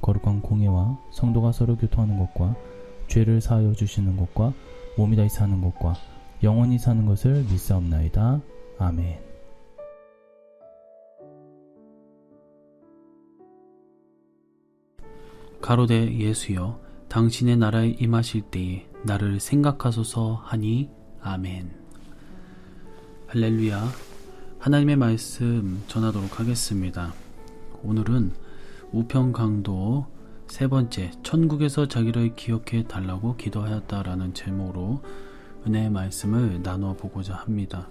거룩한 공예와 성도가 서로 교통하는 것과 죄를 사하여 주시는 것과 몸이 다시 사는 것과 영원히 사는 것을 믿사옵나이다. 아멘. 가로되 예수여 당신의 나라에 임하실 때에 나를 생각하소서 하니 아멘. 할렐루야. 하나님의 말씀 전하도록 하겠습니다. 오늘은 우편 강도 세 번째 천국에서 자기를 기억해 달라고 기도하였다라는 제목으로 은혜의 말씀을 나눠 보고자 합니다.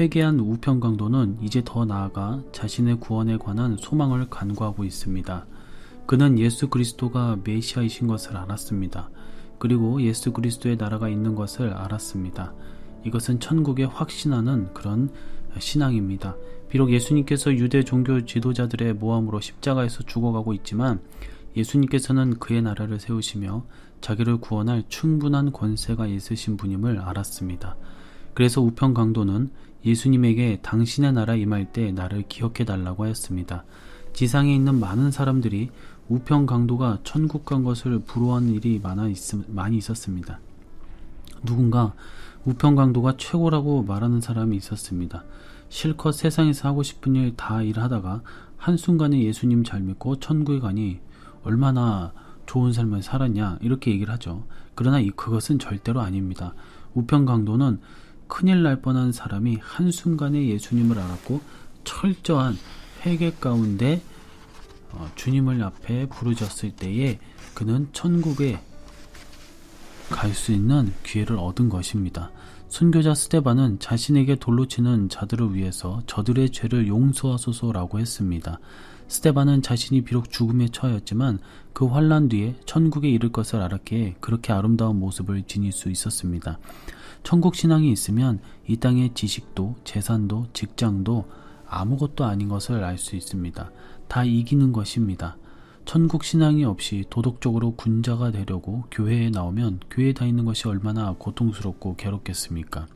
회개한 우편 강도는 이제 더 나아가 자신의 구원에 관한 소망을 간구하고 있습니다. 그는 예수 그리스도가 메시아이신 것을 알았습니다. 그리고 예수 그리스도의 나라가 있는 것을 알았습니다. 이것은 천국에 확신하는 그런 신앙입니다. 비록 예수님께서 유대 종교 지도자들의 모함으로 십자가에서 죽어가고 있지만 예수님께서는 그의 나라를 세우시며 자기를 구원할 충분한 권세가 있으신 분임을 알았습니다. 그래서 우편 강도는 예수님에게 당신의 나라 임할 때 나를 기억해 달라고 하였습니다. 지상에 있는 많은 사람들이 우편 강도가 천국 간 것을 부러워하는 일이 많아 있, 많이 있었습니다. 누군가 우편 강도가 최고라고 말하는 사람이 있었습니다. 실컷 세상에서 하고 싶은 일 다 일하다가 한순간에 예수님 잘 믿고 천국에 가니 얼마나 좋은 삶을 살았냐 이렇게 얘기를 하죠. 그러나 이 그것은 절대로 아닙니다. 우편 강도는 큰일 날 뻔한 사람이 한순간에 예수님을 알았고 철저한 회개 가운데 어, 주님을 앞에 부르짖었을 때에 그는 천국에 갈 수 있는 기회를 얻은 것입니다. 순교자 스테반은 자신에게 돌로 치는 자들을 위해서 저들의 죄를 용서하소서라고 했습니다. 스테반은 자신이 비록 죽음에 처하였지만 그 환란 뒤에 천국에 이를 것을 알았기에 그렇게 아름다운 모습을 지닐 수 있었습니다. 천국 신앙이 있으면 이 땅의 지식도 재산도 직장도 아무것도 아닌 것을 알 수 있습니다. 다 이기는 것입니다. 천국 신앙이 없이 도덕적으로 군자가 되려고 교회에 나오면 교회에 다니는 것이 얼마나 고통스럽고 괴롭겠습니까?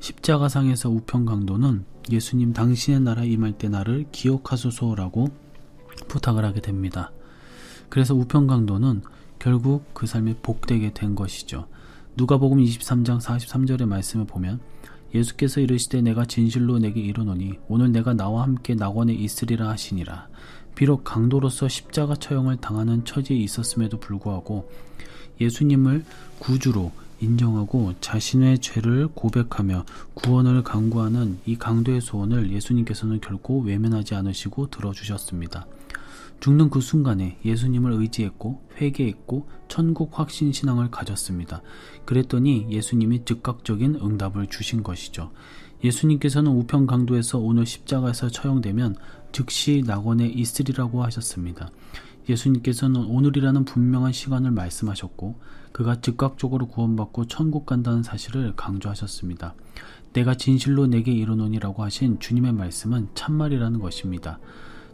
십자가상에서 우편 강도는 예수님 당신의 나라 임할 때 나를 기억하소서라고 부탁을 하게 됩니다. 그래서 우편 강도는 결국 그 삶이 복되게 된 것이죠. 누가복음 23장 43절의 말씀을 보면 예수께서 이르시되 내가 진실로 내게 이르노니 오늘 내가 나와 함께 낙원에 있으리라 하시니라. 비록 강도로서 십자가 처형을 당하는 처지에 있었음에도 불구하고 예수님을 구주로 인정하고 자신의 죄를 고백하며 구원을 강구하는 이 강도의 소원을 예수님께서는 결코 외면하지 않으시고 들어주셨습니다. 죽는 그 순간에 예수님을 의지했고 회개했고 천국 확신 신앙을 가졌습니다. 그랬더니 예수님이 즉각적인 응답을 주신 것이죠. 예수님께서는 우편 강도에서 오늘 십자가에서 처형되면 즉시 낙원에 있으리라고 하셨습니다. 예수님께서는 오늘이라는 분명한 시간을 말씀하셨고 그가 즉각적으로 구원받고 천국 간다는 사실을 강조하셨습니다. 내가 진실로 내게 이르노니라고 하신 주님의 말씀은 참말이라는 것입니다.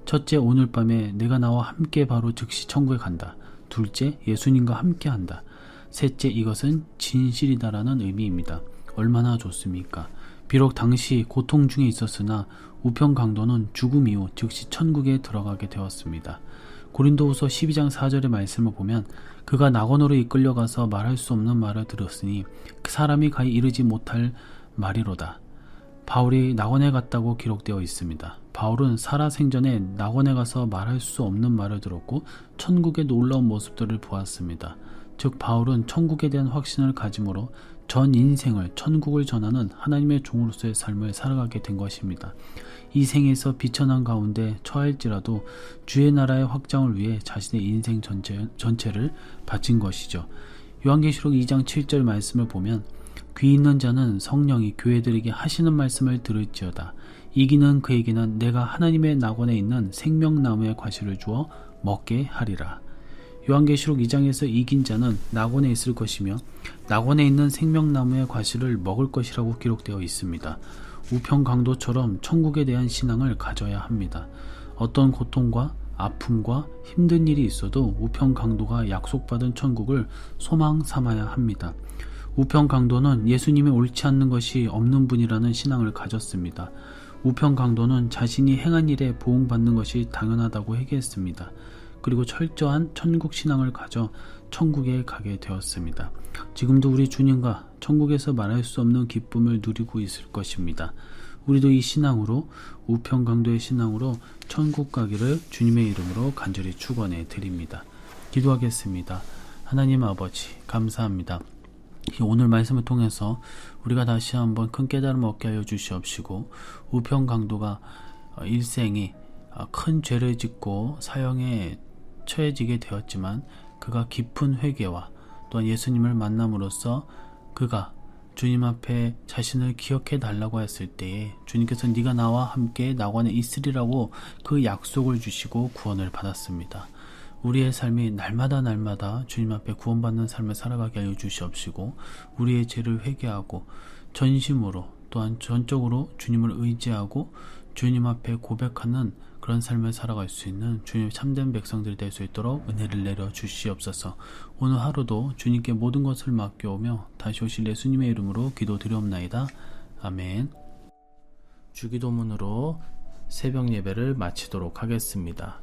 첫째, 오늘 밤에 내가 나와 함께 바로 즉시 천국에 간다. 둘째, 예수님과 함께 한다. 셋째, 이것은 진실이다라는 의미입니다. 얼마나 좋습니까? 비록 당시 고통 중에 있었으나 우편 강도는 죽음 이후 즉시 천국에 들어가게 되었습니다. 고린도후서 12장 4절의 말씀을 보면 그가 낙원으로 이끌려가서 말할 수 없는 말을 들었으니 그 사람이 가히 이르지 못할 말이로다. 바울이 낙원에 갔다고 기록되어 있습니다. 바울은 살아 생전에 낙원에 가서 말할 수 없는 말을 들었고 천국의 놀라운 모습들을 보았습니다. 즉 바울은 천국에 대한 확신을 가짐으로 전 인생을 천국을 전하는 하나님의 종으로서의 삶을 살아가게 된 것입니다. 이 생에서 비천한 가운데 처할지라도 주의 나라의 확장을 위해 자신의 인생 전체, 전체를 바친 것이죠. 요한계시록 2장 7절 말씀을 보면 귀 있는 자는 성령이 교회들에게 하시는 말씀을 들을지어다. 이기는 그에게는 내가 하나님의 낙원에 있는 생명나무의 과실을 주어 먹게 하리라. 요한계시록 2장에서 이긴 자는 낙원에 있을 것이며 낙원에 있는 생명나무의 과실을 먹을 것이라고 기록되어 있습니다. 우편 강도처럼 천국에 대한 신앙을 가져야 합니다. 어떤 고통과 아픔과 힘든 일이 있어도 우편 강도가 약속받은 천국을 소망 삼아야 합니다. 우편 강도는 예수님의 옳지 않는 것이 없는 분이라는 신앙을 가졌습니다. 우편 강도는 자신이 행한 일에 보응받는 것이 당연하다고 회개했습니다. 그리고 철저한 천국 신앙을 가져 천국에 가게 되었습니다. 지금도 우리 주님과 천국에서 말할 수 없는 기쁨을 누리고 있을 것입니다. 우리도 이 신앙으로 우편 강도의 신앙으로 천국 가기를 주님의 이름으로 간절히 축원해 드립니다. 기도하겠습니다. 하나님 아버지 감사합니다. 이 오늘 말씀을 통해서 우리가 다시 한번 큰 깨달음 얻게 하여 주시옵시고 우편 강도가 어, 일생이 어, 큰 죄를 짓고 사형에 처해지게 되었지만 그가 깊은 회개와 또한 예수님을 만남으로써 그가 주님 앞에 자신을 기억해 달라고 했을 때에 주님께서 네가 나와 함께 낙원에 있으리라고 그 약속을 주시고 구원을 받았습니다. 우리의 삶이 날마다 날마다 주님 앞에 구원받는 삶을 살아가게 하여 주시옵시고 우리의 죄를 회개하고 전심으로 또한 전적으로 주님을 의지하고 주님 앞에 고백하는 그런 삶을 살아갈 수 있는 주님의 참된 백성들이 될 수 있도록 은혜를 내려 주시옵소서. 오늘 하루도 주님께 모든 것을 맡겨오며 다시 오실 예수님의 이름으로 기도드리옵나이다. 아멘. 주기도문으로 새벽 예배를 마치도록 하겠습니다.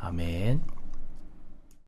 아멘.